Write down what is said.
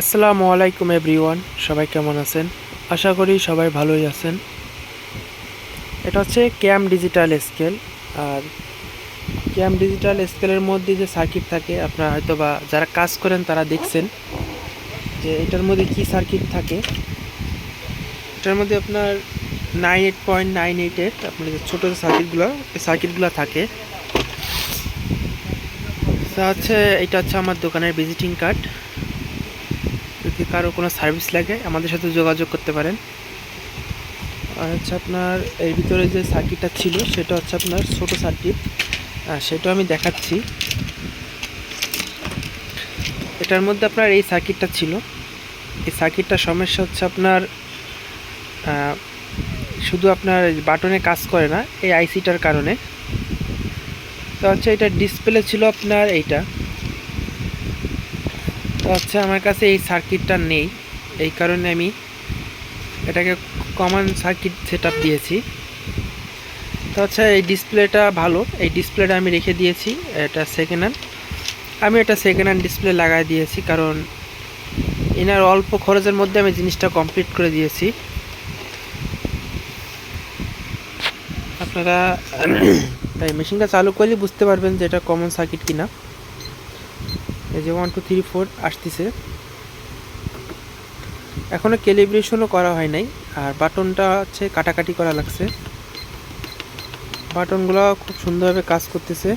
আসসালামু আলাইকুম এভরিওয়ান, সবাই কেমন আছেন? আশা করি সবাই ভালোই আছেন। এটা হচ্ছে ক্যাম ডিজিটাল স্কেল, আর ক্যাম ডিজিটাল স্কেলের মধ্যে যে সার্কিট থাকে, আপনারা হয়তো বা যারা কাজ করেন তারা দেখছেন যে এটার মধ্যে কি সার্কিট থাকে। এটার মধ্যে আপনার nine eight point nine eight eight আপনার যে ছোটো সার্কিটগুলো সার্কিটগুলো থাকে। তা হচ্ছে, এটা হচ্ছে আমার দোকানের ভিজিটিং কার্ড। যদি কারও কোনো সার্ভিস লাগে, আমাদের সাথে যোগাযোগ করতে পারেন। আর হচ্ছে আপনার এর ভিতরে যে সার্কিটটা ছিল, সেটা হচ্ছে আপনার ছোট সার্কিট সেটা আমি দেখাচ্ছি। এটার মধ্যে আপনার এই সার্কিটটা ছিল। এই সার্কিটটার সমস্যা হচ্ছে আপনার শুধু আপনার বাটনে কাজ করে না, এই আইসিটার কারণে। তো হচ্ছে এটা ডিসপ্লে ছিল আপনার এইটা। তো হচ্ছে আমার কাছে এই সার্কিটটা নেই। এই কারণে আমি এটাকে কমন সার্কিট সেট দিয়েছি। তো আচ্ছা এই ডিসপ্লেটা ভালো। এই ডিসপ্লেটা আমি রেখে দিয়েছি, এটা সেকেন্ড হ্যান্ড আমি এটা সেকেন্ড হ্যান্ড ডিসপ্লে লাগাই দিয়েছি কারণ এনার অল্প খরচের মধ্যে আমি জিনিসটা কমপ্লিট করে দিয়েছি। আপনারা এই মেশিনটা চালু করলে বুঝতে পারবেন যে এটা কমন সার্কিট কিনা। এই যে ওয়ান টু থ্রি ফোর আসতেছে। এখনও ক্যালিব্রেশনও করা হয় নাই, আর বাটনটা হচ্ছে কাটাকাটি করা লাগছে। বাটনগুলো খুব সুন্দরভাবে কাজ করতেছে।